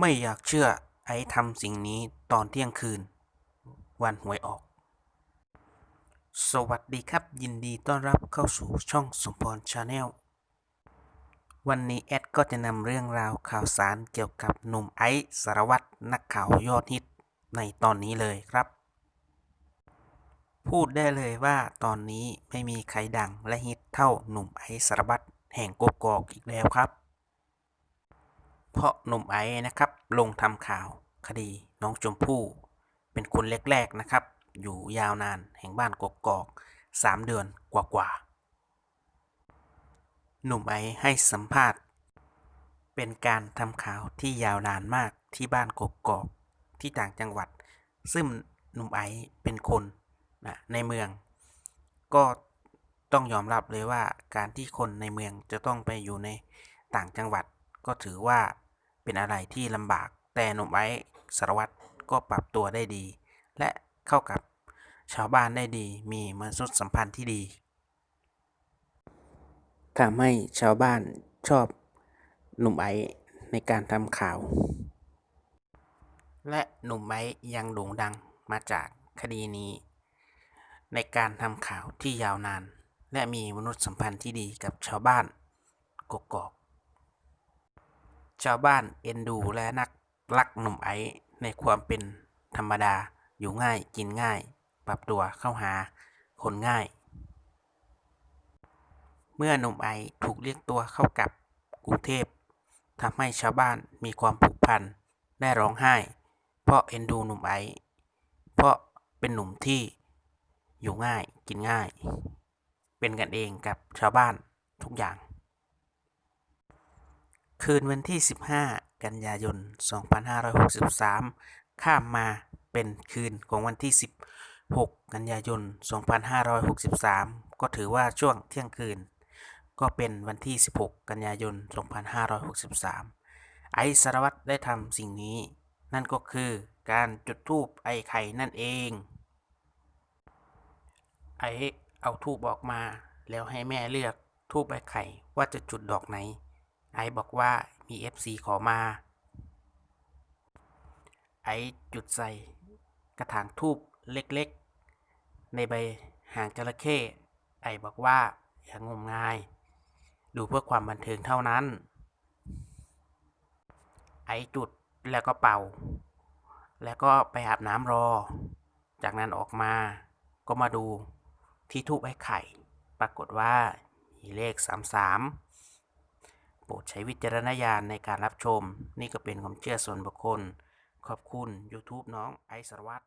ไม่อยากเชื่อไอ้ทำสิ่งนี้ตอนเที่ยงคืน วันหวยออก สวัสดีครับยินดีต้อนรับเข้าสู่ช่องสมพรชาแนลวันนี้แอดก็จะนำเรื่องราวข่าวสารเกี่ยวกับหนุ่มไอซ์สารวัตรนักข่าวยอดฮิตในตอนนี้เลยครับ พูดได้เลยว่าตอนนี้ไม่มีใครดังและฮิตเท่าหนุ่มไอซ์สารวัตรแห่งกกอกอีกแล้วครับาะหนุ่มไอซ์นะครับ ลงทำข่าวคดีน้องชมพู่ เป็นคนแรกๆนะครับ อยู่ยาวนานแห่งบ้านกกอกสามเดือนกว่าๆหนุ่มไอซ์ให้สัมภาษณ์ เป็นการทำข่าวที่ยาวนานมากที่บ้านกกอกที่ต่างจังหวัด ซึ่งหนุ่มไอซ์เป็นคนนะในเมือง ก็ต้องยอมรับเลยว่าการที่คนในเมืองจะต้องไปอยู่ในต่างจังหวัดก็ถือว่า เป็นอะไรที่ลำบากแต่หนุ่มไอซ์สารวัตรก็ปรับตัวได้ดี และเข้ากับชาวบ้านได้ดีมีมนุษยสัมพันธ์ที่ดีทำให้ชาวบ้านชอบหนุ่มไอซ์ในการทำข่าว และหนุ่มไอซ์ยังโด่งดังมาจากคดีนี้ ในการทำข่าวที่ยาวนาน และมีมนุษยสัมพันธ์ที่ดีกับชาวบ้านกกอก ชาวบ้านเอ็นดูและนักรักหนุ่มไอซ์ในความเป็นธรรมดาอยู่ง่ายกินง่าย ปรับตัวเข้าหาคนง่าย เมื่อหนุ่มไอซ์ถูกเรียกตัวเข้ากับกรุงเทพทำให้ชาวบ้านมีความผูกพันได้ร้องไห้ เพราะเอ็นดูหนุ่มไอซ์เพราะเป็นหนุ่มที่อยู่ง่ายกินง่าย เป็นกันเองกับชาวบ้านทุกอย่าง คืนวันที่ 15 กันยายน 2563 ข้ามมาเป็นคืนของวันที่ 16 กันยายน 2563 ก็ถือว่าช่วงเที่ยงคืน ก็เป็นวันที่ 16 กันยายน 2563 ไอสารวัตรได้ทำสิ่งนี้ นั่นก็คือการจุดธูปไอไข่นั่นเอง ไอเอาทูบออกมาแล้วให้แม่เลือกทูบไอไข่ว่าจะจุดดอกไหน ไอซ์บอกว่ามี FC ขอมา ไอซ์จุดใส่กระถางทูบเล็กๆ ในใบหางจระเข้ไอซ์บอกว่าอย่างงมงาย ดูเพื่อความบันเทิงเท่านั้น ไอซ์จุดแล้วก็เป่า แล้วก็ไปอาบน้ำรอ จากนั้นออกมาก็มาดูที่ทูบไอ้ไข่ ปรากฏว่ามีเลข 33 โปรดใช้วิจารณญาณในการรับชม นี่ก็เป็นความเชื่อส่วนบุคคล ขอบคุณ YouTube น้องไอซ์สรวัตร